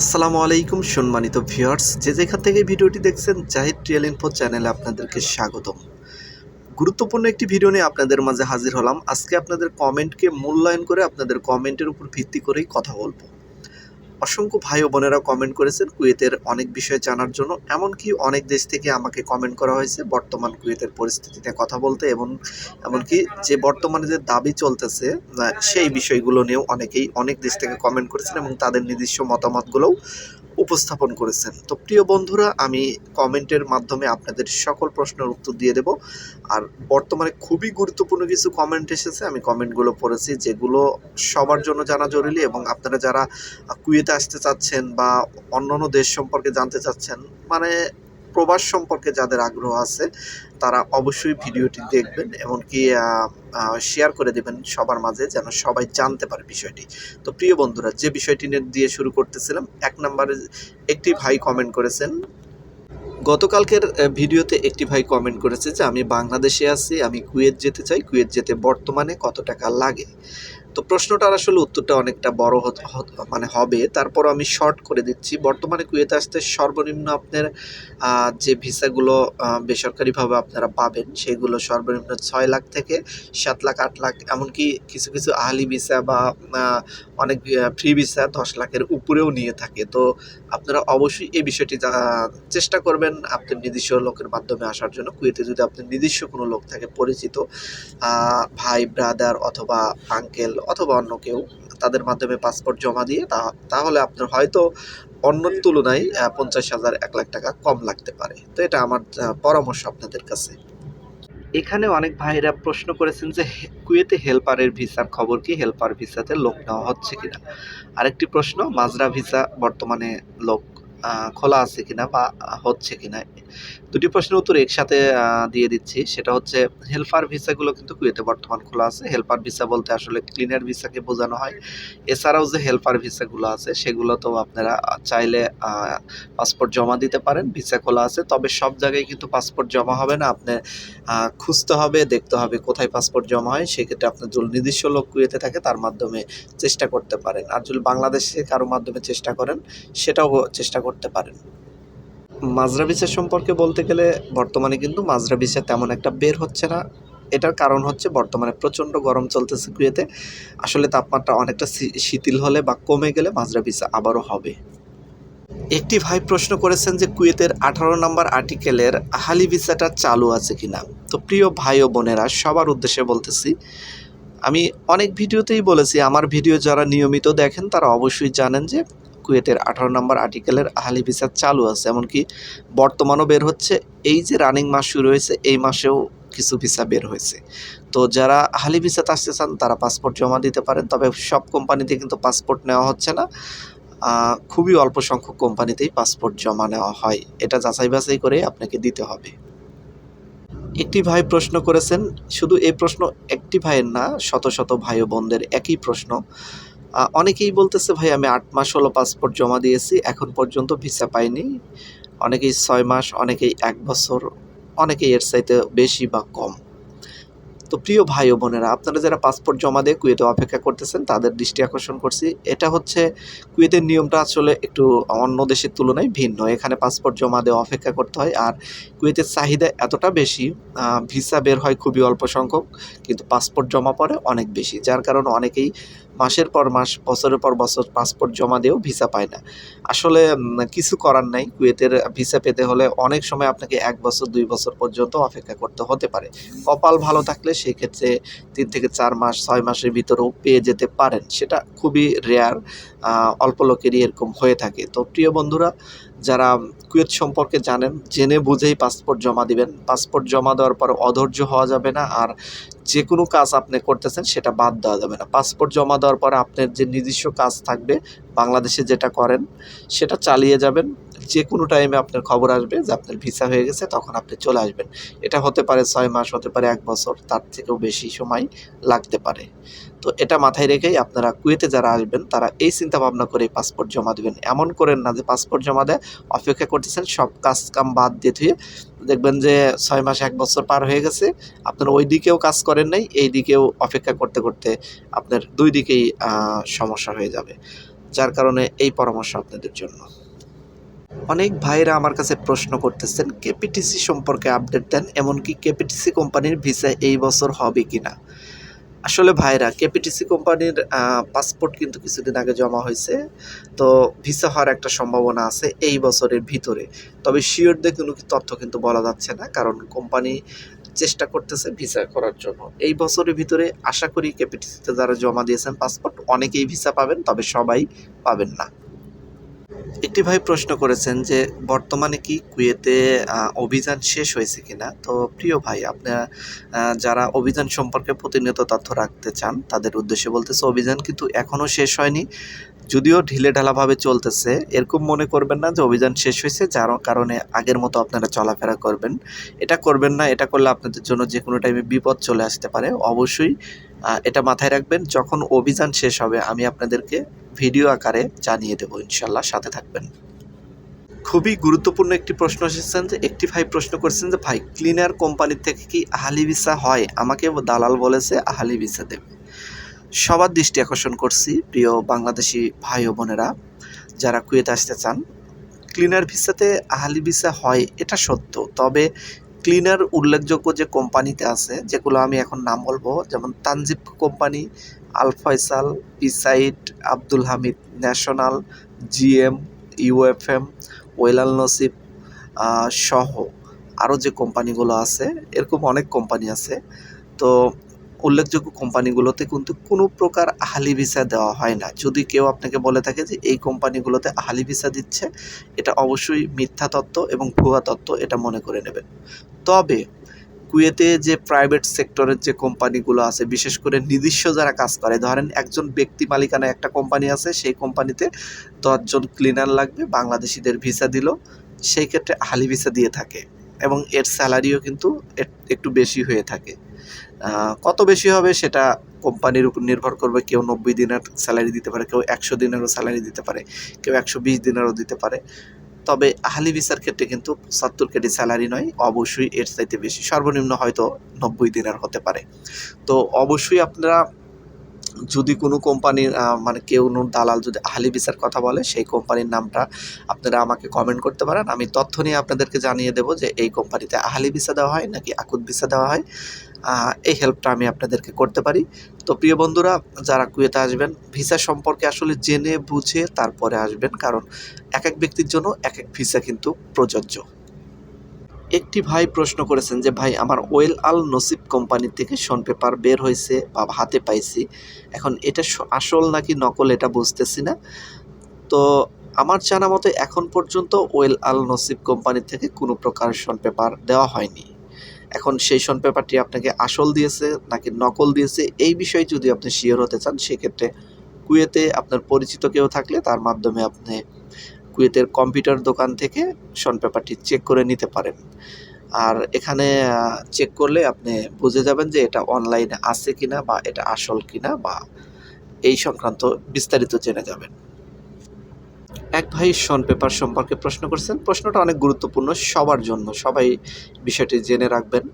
আসসালামু আলাইকুম সম্মানিত ভিউয়ার্স, যে যেখান থেকে ভিডিওটি দেখছেন, জাহিদ রিয়েল ইনফো চ্যানেলে আপনাদেরকে স্বাগতম। গুরুত্বপূর্ণ একটি ভিডিও নিয়ে আপনাদের মাঝে হাজির হলাম। আজকে আপনাদের কমেন্টকে মূল্যায়ন করে আপনাদের কমেন্টের উপর ভিত্তি করেই কথা বলব। অসংখ্য ভাই ও বোনেরা কমেন্ট করেছেন কুয়েতের অনেক বিষয় জানার জন্য, এমনকি অনেক দেশ থেকে আমাকে কমেন্ট করা হয়েছে বর্তমান কুয়েতের পরিস্থিতিতে কথা বলতে এবং এমনকি যে বর্তমানে যে দাবি চলতেছে সেই বিষয়গুলো নিয়েও অনেকেই অনেক দেশ থেকে কমেন্ট করেছেন এবং তাদের নিজস্ব মতামতগুলোও উপস্থাপন করেছেন। তো প্রিয় বন্ধুরা, আমি কমেন্টের মাধ্যমে আপনাদের সকল প্রশ্নের উত্তর দিয়ে দেব। আর বর্তমানে খুবই গুরুত্বপূর্ণ কিছু কমেন্ট এসেছে। আমি কমেন্টগুলো পড়েছি যেগুলো সবার জন্য জানা জরুরি এবং আপনারা যারা কুয়েতে আসতে চাচ্ছেন বা অন্যান্য দেশ সম্পর্কে জানতে চাচ্ছেন মানে প্রবাস সম্পর্কে যাদের আগ্রহ আছে, তারা অবশ্যই ভিডিওটি দেখবেন এমনকি শেয়ার করে দেবেন সবার মাঝে যেন সবাই জানতে পারে বিষয়টি। তো প্রিয় বন্ধুরা, যে বিষয়টি দিয়ে শুরু করতেছিলাম, এক নম্বরে একটি ভাই কমেন্ট করেছেন, গতকালকের ভিডিওতে একটি ভাই কমেন্ট করেছে যে, আমি বাংলাদেশে আছি, আমি কুয়েত যেতে চাই, কুয়েত যেতে বর্তমানে কত টাকা লাগে? তো প্রশ্নটার আসলে উত্তরটা অনেকটা বড় মানে হবে। তারপর আমি শর্ট করে দিচ্ছি। বর্তমানে কুয়েতে আসতে সর্বনিম্ন আপনার যে ভিসাগুলো বেসরকারিভাবে আপনারা পাবেন, সেগুলো সর্বনিম্ন ছয় লাখ থেকে সাত লাখ, আট লাখ, এমনকি কিছু কিছু আহলি ভিসা বা অনেক ফ্রি ভিসা দশ লাখের উপরেও নিয়ে থাকে। তো আপনারা অবশ্যই এই বিষয়টি চেষ্টা করবেন আপনার নিজস্ব লোকের মাধ্যমে আসার জন্য। কুয়েতে যদি আপনার নিজস্ব কোনো লোক থাকে, পরিচিত ভাই ব্রাদার অথবা আঙ্কেল অথবা অন্য কেউ তাদের মাধ্যমে পাসপোর্ট জমা দিয়ে তা- তাহলে আপনার হয়তো অন্যর তুলনায় পঞ্চাশ হাজার, এক লাখ টাকা কম লাগতে পারে। তো এটা আমার পরামর্শ আপনাদের কাছে। এখানে অনেক ভাইরা প্রশ্ন করেছেন যে কুয়েতে হেল্পারের ভিসার খবর কি? হেল্পার ভিসাতে লোক নেওয়া হচ্ছে কিনা? আরেকটি প্রশ্ন, মাজরা ভিসা বর্তমানে লোক খোলা আছে কিনা বা হচ্ছে কিনা, দুটি প্রশ্নের উত্তর একসাথে দিয়ে দিচ্ছি। সেটা হচ্ছে হেল্পার ভিসাগুলো কিন্তু কুয়েতে বর্তমান খোলা আছে। হেল্পার ভিসা বলতে আসলে ক্লিনার ভিসাকে বোঝানো হয়। এছাড়াও যে হেল্পার ভিসাগুলো আছে, সেগুলো তো আপনারা চাইলে পাসপোর্ট জমা দিতে পারেন, ভিসা খোলা আছে। তবে সব জায়গায় কিন্তু পাসপোর্ট জমা হবে না। আপনি খুঁজতে হবে, দেখতে হবে কোথায় পাসপোর্ট জমা হয়। সেক্ষেত্রে আপনার যদি নির্দিষ্ট লোক কুয়েতে থাকে, তার মাধ্যমে চেষ্টা করতে পারেন। আর যদি বাংলাদেশে কারও মাধ্যমে চেষ্টা করেন, সেটাও চেষ্টা করতে পারেন। মাজরা ভিসা সম্পর্কে বলতে গেলে বর্তমানে কিন্তু মাজরা ভিসা তেমন একটা বের হচ্ছে না। এটার কারণ হচ্ছে বর্তমানে প্রচণ্ড গরম চলতেছে কুয়েতে। আসলে তাপমাত্রা অনেকটা শিথিল হলে বা কমে গেলে মাজরা ভিসা আবারও হবে। একটি ভাই প্রশ্ন করেছেন যে কুয়েতের আঠারো নম্বর আর্টিকেলের আহালি ভিসাটা চালু আছে কিনা। তো প্রিয় ভাই ও বোনেরা, সবার উদ্দেশ্যে বলতেছি, আমি অনেক ভিডিওতেই বলেছি, আমার ভিডিও যারা নিয়মিত দেখেন তারা অবশ্যই জানেন যে কুয়েতের আঠারো নম্বর আর্টিকেলের আহালি ভিসা চালু আছে, এমনকি বর্তমানও বের হচ্ছে। এই যে রানিং মাস শুরু হয়েছে, এই মাসেও কিছু ভিসা বের হয়েছে। তো যারা আহালি ভিসাতে আসতে চান, তারা পাসপোর্ট জমা দিতে পারেন, তবে সব কোম্পানিতে কিন্তু পাসপোর্ট নেওয়া হচ্ছে না। খুবই অল্প সংখ্যক কোম্পানিতেই পাসপোর্ট জমা নেওয়া হয়। এটা যাচাই বাছাই করে আপনাকে দিতে হবে। একটি ভাই প্রশ্ন করেছেন, শুধু এই প্রশ্ন একটি ভাইয়ের না, শত শত ভাই বোনদের একই প্রশ্ন। অনেকেই বলতেছে, ভাই, আমি আট মাস হলো পাসপোর্ট জমা দিয়েছি, এখন পর্যন্ত ভিসা পাইনি। অনেকেই ছয় মাস, অনেকেই এক বছর, অনেকেই এর চাইতে বেশি বা কম। তো প্রিয় ভাই ও বোনেরা, আপনারা যারা পাসপোর্ট জমা দিয়ে কুয়েতে অপেক্ষা করতেছেন, তাদের দৃষ্টি আকর্ষণ করছি। এটা হচ্ছে, কুয়েতের নিয়মটা আসলে একটু অন্য দেশের তুলনায় ভিন্ন। এখানে পাসপোর্ট জমা দিয়ে অপেক্ষা করতে হয়, আর কুয়েতের চাহিদা এতটা বেশি ভিসা বের হয় খুবই অল্প সংখ্যক, কিন্তু পাসপোর্ট জমা পড়ে অনেক বেশি। যার কারণে অনেকেই মাসের পর মাস, বছরের পর বছর পাসপোর্ট জমা দিয়েও ভিসা পায় না। আসলে কিছু করার নাই। কুয়েতের ভিসা পেতে হলে অনেক সময় আপনাকে এক বছর, দুই বছর পর্যন্ত অপেক্ষা করতে হতে পারে। কপাল ভালো থাকলে সেক্ষেত্রে তিন থেকে চার মাস, ছয় মাসের ভিতরেও পেয়ে যেতে পারেন। সেটা খুবই রেয়ার অল্প লোকেরই এরকম হয়ে থাকে। তো প্রিয় বন্ধুরা যারা কুয়েত সম্পর্কে জানেন, জেনে বুঝেই পাসপোর্ট জমা দিবেন। পাসপোর্ট জমা দেওয়ার পর অধৈর্য হওয়া যাবে না, আর যে কোনো কাজ আপনি করতেছেন সেটা বাদ দেওয়া যাবে না। পাসপোর্ট জমা দেওয়ার পর আপনার যে নিজস্ব কাজ থাকবে, বাংলাদেশে যেটা করেন, সেটা চালিয়ে যাবেন। যে কোনো টাইমে আপনার খবর আসবে যে আপনার ভিসা হয়ে গেছে, তখন আপনি চলে আসবেন। এটা হতে পারে ছয় মাস, হতে পারে এক বছর, তার থেকেও বেশি সময় লাগতে পারে। তো এটা মাথায় রেখেই আপনারা কুয়েতে যারা আসবেন, তারা এই চিন্তা ভাবনা করে পাসপোর্ট জমা দেবেন। এমন করেন না যে পাসপোর্ট জমা দেয়, অপেক্ষা করতেছেন, সব কাজ কাম বাদ দিয়ে ধুয়ে দেখবেন যে ছয় মাস, এক বছর পার হয়ে গেছে, আপনার ওই দিকেও কাজ করেন নাই, এই দিকেও অপেক্ষা করতে করতে আপনার দুই দিকেই সমস্যা হয়ে যাবে। যার কারণে এই পরামর্শ আপনাদের জন্য। অনেক ভাইরা আমার কাছে প্রশ্ন করতেছেন, কেপিটিসি সম্পর্কে আপডেট দেন, এমনকি কেপিটিসি কোম্পানির ভিসা এই বছর হবে কিনা আসলে ভাইরা, কেপিটিসি কোম্পানির পাসপোর্ট কিন্তু কিছুদিন আগে জমা হয়েছে, তো ভিসা হওয়ার একটা সম্ভাবনা আছে এই বছরের ভিতরে। তবে শিওরদের কোনো কি তথ্য কিন্তু বলা যাচ্ছে না, কারণ কোম্পানি চেষ্টা করতেছে ভিসা করার জন্য। এই বছরের ভিতরে আশা করি কেপিটিসিতে যারা জমা দিয়েছেন পাসপোর্ট, অনেকেই ভিসা পাবেন, তবে সবাই পাবেন না। একটি ভাই প্রশ্ন করেছেন যে, বর্তমানে কি কুয়েতে অভিযান শেষ হয়েছে কিনা? তো প্রিয় ভাই আপনার যারা অভিযান সম্পর্কে প্রতিনিয়ত তথ্য রাখতে চান, তাদের উদ্দেশ্যে বলতেছে অভিযান কিন্তু এখনও শেষ হয়নি। যদিও ঢিলে ঢালাভাবে চলতেছে, এরকম মনে করবেন না যে অভিযান শেষ হয়েছে, যার কারণে আগের মতো আপনারা চলাফেরা করবেন। এটা করবেন না, এটা করলে আপনাদের জন্য যে কোনো টাইমে বিপদ চলে আসতে পারে। অবশ্যই এটা মাথায় রাখবেন, যখন অভিযান শেষ হবে, আমি আপনাদেরকে ভিডিও আকারে জানিয়ে দেবো ইনশাল্লাহ সাথে থাকবেন। খুবই গুরুত্বপূর্ণ একটি প্রশ্ন এসেছেন যে, একটি ভাই প্রশ্ন করছেন যে, ভাই ক্লিনার কোম্পানির থেকে কি আহালি ভিসা হয়? আমাকে দালাল বলেছে আহালি ভিসা দেবে। সবার দৃষ্টি আকর্ষণ করছি প্রিয় বাংলাদেশি ভাই ও বোনেরা যারা কুয়েতে আসতে চান। ক্লিনার ভিসাতে আহালি ভিসা হয়, এটা সত্য। তবে ক্লিনার উল্লেখযোগ্য যে কোম্পানিতে আছে, যেগুলো আমি এখন নাম বলব, যেমন Tanjib company, Al Faisal, পিসাইট, Abdul Hamid national, GM, UFM, ওয়েলাল Nasib সহ আরও যে কোম্পানিগুলো আছে, এরকম অনেক কোম্পানি আছে। তো উল্লেখযোগ্য কোম্পানিগুলোতে কিন্তু কোনো প্রকার আহালি ভিসা দেওয়া হয় না। যদি কেউ আপনাকে বলে থাকে যে, এই কোম্পানিগুলোতে আহালি ভিসা দিচ্ছে, এটা অবশ্যই মিথ্যা তত্ত্ব এবং ভুয়া তত্ত্ব, এটা মনে করে নেবেন। তবে কুয়েতে যে প্রাইভেট সেক্টরের যে কোম্পানিগুলো আছে, বিশেষ করে নিজস্ব যারা কাজ করে, ধরেন একজন ব্যক্তি মালিকানা একটা কোম্পানি আছে, সেই কোম্পানিতে দশজন ক্লিনার লাগবে, বাংলাদেশিদের ভিসা দিল, সেই ক্ষেত্রে হালি ভিসা দিয়ে থাকে এবং এর স্যালারিও কিন্তু একটু বেশি হয়ে থাকে। কত বেশি হবে সেটা কোম্পানির উপর নির্ভর করবে। কেউ নব্বই দিনের স্যালারি দিতে পারে, কেউ একশো দিনেরও স্যালারি দিতে পারে, কেউ একশো বিশ দিনেরও দিতে পারে। তবে আহালি ভিসার ক্ষেত্রে কিন্তু সত্তর কেটি স্যালারি নয়, অবশ্যই এর চাইতে বেশি। সর্বনিম্ন হয়তো নব্বই দিনের হতে পারে। তো অবশ্যই আপনারা যদি কোনো কোম্পানির মানে কেউ দালাল যদি আহালি ভিসার কথা বলে, সেই কোম্পানির নামটা আপনারা আমাকে কমেন্ট করতে পারেন। আমি তথ্য নিয়ে আপনাদেরকে জানিয়ে দেবো যে এই কোম্পানিতে আহালি ভিসা দেওয়া হয় নাকি আকুদ ভিসা দেওয়া হয়। এই হেল্পটা আমি আপনাদেরকে করতে পারি। তো প্রিয় বন্ধুরা, যারা কুয়েতে আসবেন ভিসা সম্পর্কে আসলে জেনে বুঝে তারপরে আসবেন, কারণ এক এক ব্যক্তির জন্য এক এক ভিসা কিন্তু প্রযোজ্য। একটি ভাই প্রশ্ন করেছেন যে, ভাই, আমার ওয়েল আল নসিব কোম্পানি থেকে শন পেপার বের হয়েছে বা হাতে পাইছি। এখন এটা আসল নাকি নকল এটা বুঝতেছি না। তো আমার জানা মতে এখন পর্যন্ত ওয়েল আল নসিব কোম্পানি থেকে কোনো প্রকার শন পেপার দেওয়া হয়নি। এখন সেই শন পেপারটি আপনাকে আসল দিয়েছে নাকি নকল দিয়েছে, এই বিষয়ে যদি আপনি শিওর হতে চান, সেক্ষেত্রে কুয়েতে আপনার পরিচিত কেউ থাকলে তার মাধ্যমে আপনি কুয়েতের কম্পিউটার দোকান থেকে শন পেপারটি চেক করে নিতে পারেন। আর এখানে চেক করলে আপনি বুঝে যাবেন যে এটা অনলাইনে আছে কিনা বা এটা আসল কিনা বা এই সংক্রান্ত বিস্তারিত জেনে যাবেন। এক ভাই শন পেপার সম্পর্কে প্রশ্ন করেছেন। প্রশ্নটা অনেক গুরুত্বপূর্ণ সবার জন্য, সবাই বিষয়টি জেনে রাখবেন।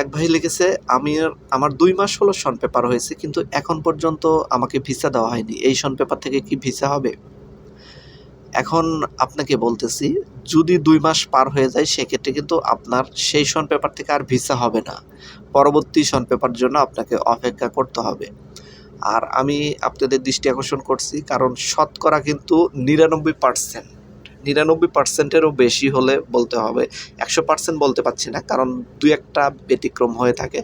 এক ভাই লিখেছে, আমি আমার দুই মাস হলো শন পেপার হয়েছে, কিন্তু এখন পর্যন্ত আমাকে ভিসা দেওয়া হয়নি। এই শন পেপার থেকে কি ভিসা হবে? এখন আপনাকে বলতেছি, যদি দুই মাস পার হয়ে যায়, সেক্ষেত্রে কিন্তু আপনার সেই শন পেপার থেকে আর ভিসা হবে না। পরবর্তী শন পেপার জন্য আপনাকে অপেক্ষা করতে হবে। আর আমি আপনাদের দৃষ্টি আকর্ষণ করছি, কারণ শতকরা কিন্তু নিরানব্বই পার্সেন্ট নিরানব্বই পার্সেন্টেরও বেশি হলে বলতে হবে, একশো পার্সেন্ট বলতে পারছি না, কারণ দু একটা ব্যতিক্রম হয়ে থাকে।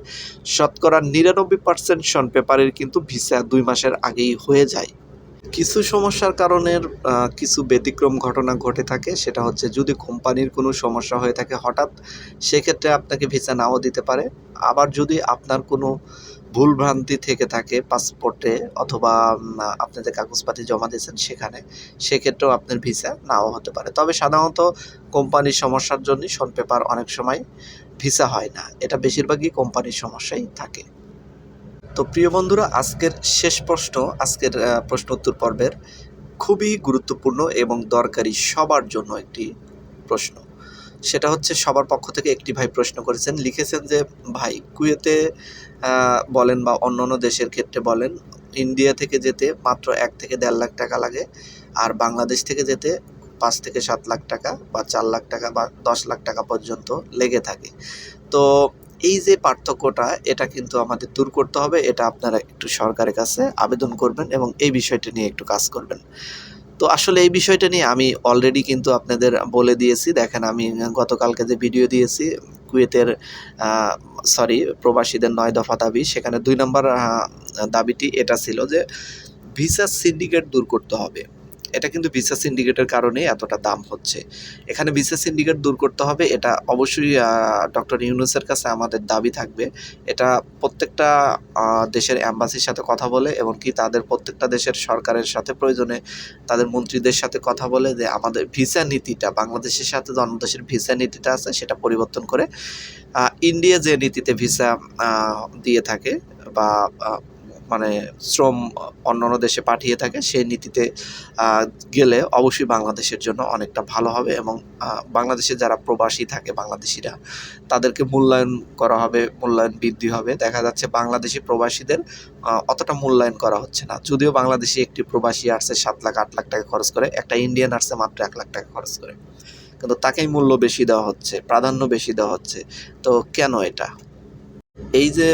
শতকরা নিরানব্বই পার্সেন্ট শন পেপারের কিন্তু ভিসা দুই মাসের আগেই হয়ে যায়। কিছু সমস্যার কারণে আহ, কিছু ব্যতিক্রম ঘটনা ঘটে থাকে সেটা হচ্ছে যদি কোম্পানির কোনো সমস্যা হয়ে থাকে হঠাৎ সেক্ষেত্রে আপনাকে ভিসা নাও দিতে পারে। আবার যদি আপনার কোনো ভুলভ্রান্তি থেকে থাকে পাসপোর্টে অথবা উম, আপনাদের কাগজপাতি জমা দিয়েছেন সেখানে সেক্ষেত্রেও আপনার ভিসা নাও হতে পারে। তবে সাধারণত কোম্পানির সমস্যার জন্যই শন পেপার অনেক সময় ভিসা হয় না। এটা বেশিরভাগই কোম্পানির সমস্যাই থাকে। তো প্রিয় বন্ধুরা আজকের শেষ প্রশ্ন আজকের আহ, প্রশ্ন উত্তর পর্বের খুবই গুরুত্বপূর্ণ এবং দরকারি সবার জন্য একটি প্রশ্ন। সেটা হচ্ছে সবার পক্ষ থেকে একটি ভাই প্রশ্ন করেছেন লিখেছেন যে ভাই কুয়েতে বলেন বা অন্য অন্য দেশের ক্ষেত্রে বলেন ইন্ডিয়া থেকে যেতে মাত্র এক থেকে দেড় লাখ টাকা লাগে আর বাংলাদেশ থেকে যেতে পাঁচ থেকে সাত লাখ টাকা বা চার লাখ টাকা বা দশ লাখ টাকা পর্যন্ত লেগে থাকে। তো এই যে পার্থক্যটা, এটা কিন্তু আমাদের দূর করতে হবে, এটা আপনারা একটু সরকারের কাছে আবেদন করবেন এবং এই বিষয়টা নিয়ে একটু কাজ করবেন। তো আসলে এই বিষয়টা নিয়ে আমি অলরেডি কিন্তু আপনাদের বলে দিয়েছি, দেখেন আমি গতকালকে যে ভিডিও দিয়েছি, কুয়েতের সরি প্রবাসীদের নয় দফা দাবি, সেখানে দুই নম্বর দাবিটি এটা ছিল যে, ভিসা সিন্ডিকেট দূর করতে হবে। এটা কিন্তু ভিসা সিন্ডিকেটের কারণে এতটা দাম হচ্ছে। এখানে ভিসা সিন্ডিকেট দূর করতে হবে, এটা অবশ্যই ডক্টর ইউনুসের কাছে আমাদের দাবি থাকবে। এটা প্রত্যেকটা দেশের অ্যাম্বাসির সাথে কথা বলে এবং কি তাদের প্রত্যেকটা দেশের সরকারের সাথে প্রয়োজনে তাদের মন্ত্রীদের সাথে কথা বলে যে আমাদের ভিসা নীতিটা, বাংলাদেশের সাথে যে অন্য দেশের ভিসা নীতিটা আছে, সেটা পরিবর্তন করে ইন্ডিয়া যে নীতিতে ভিসা দিয়ে থাকে বা মানে শ্রম অন্যান্য দেশে পাঠিয়ে থাকে, সেই নীতিতে গেলে অবশ্যই বাংলাদেশের জন্য অনেকটা ভালো হবে এবং বাংলাদেশে যারা প্রবাসী থাকে, বাংলাদেশিরা, তাদেরকে মূল্যায়ন করা হবে, মূল্যায়ন বৃদ্ধি হবে। দেখা যাচ্ছে বাংলাদেশি প্রবাসীদের অতটা মূল্যায়ন করা হচ্ছে না। যদিও বাংলাদেশি একটি প্রবাসী আসছে সাত লাখ, আট লাখ টাকা খরচ করে, একটা ইন্ডিয়ান আসছে মাত্র এক লাখ টাকা খরচ করে। কিন্তু তাকেই মূল্য বেশি দেওয়া হচ্ছে, প্রাধান্য বেশি দেওয়া হচ্ছে। তো কেন এটা? এই যে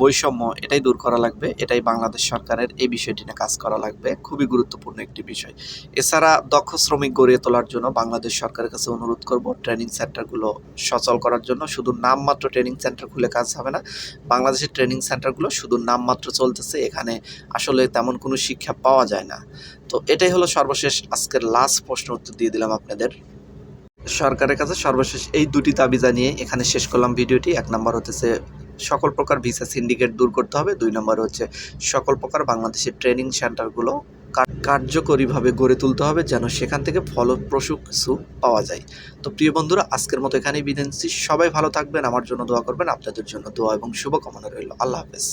বৈষম্য, এটাই দূর করা লাগবে, এটাই বাংলাদেশ সরকারের এই বিষয়টি নিয়ে কাজ করা লাগবে, খুবই গুরুত্বপূর্ণ একটি বিষয়। এছাড়া দক্ষ শ্রমিক গড়িয়ে তোলার জন্য বাংলাদেশ সরকারের কাছে অনুরোধ করব ট্রেনিং সেন্টারগুলো সচল করার জন্য, শুধু নামমাত্র ট্রেনিং সেন্টার খুলে কাজ হবে না, বাংলাদেশের ট্রেনিং সেন্টারগুলো শুধু নামমাত্র চলতেছে, এখানে আসলে তেমন কোনো শিক্ষা পাওয়া যায় না। তো এটাই হলো সর্বশেষ আজকের লাস্ট প্রশ্ন উত্তর দিয়ে দিলাম আপনাদের। সরকারের কাছে সর্বশেষ এই দুটি দাবি জানিয়ে এখানে শেষ করলাম ভিডিওটি। এক নম্বর হতেছে, সকল প্রকার ভিসা সিন্ডিকেট দূর করতে হবে। দুই নম্বর হচ্ছে, সকল প্রকার বাংলাদেশের ট্রেনিং সেন্টারগুলো কার্যকরীভাবে গড়ে তুলতে হবে যেন সেখান থেকে ফলপ্রসূ কিছু পাওয়া যায়। তো প্রিয় বন্ধুরা, আজকের মতো এখানেই বিদায় সবাই ভালো থাকবেন, আমার জন্য দোয়া করবেন, আপনাদের জন্য দোয়া এবং শুভকামনা রইল। আল্লাহ হাফেজ।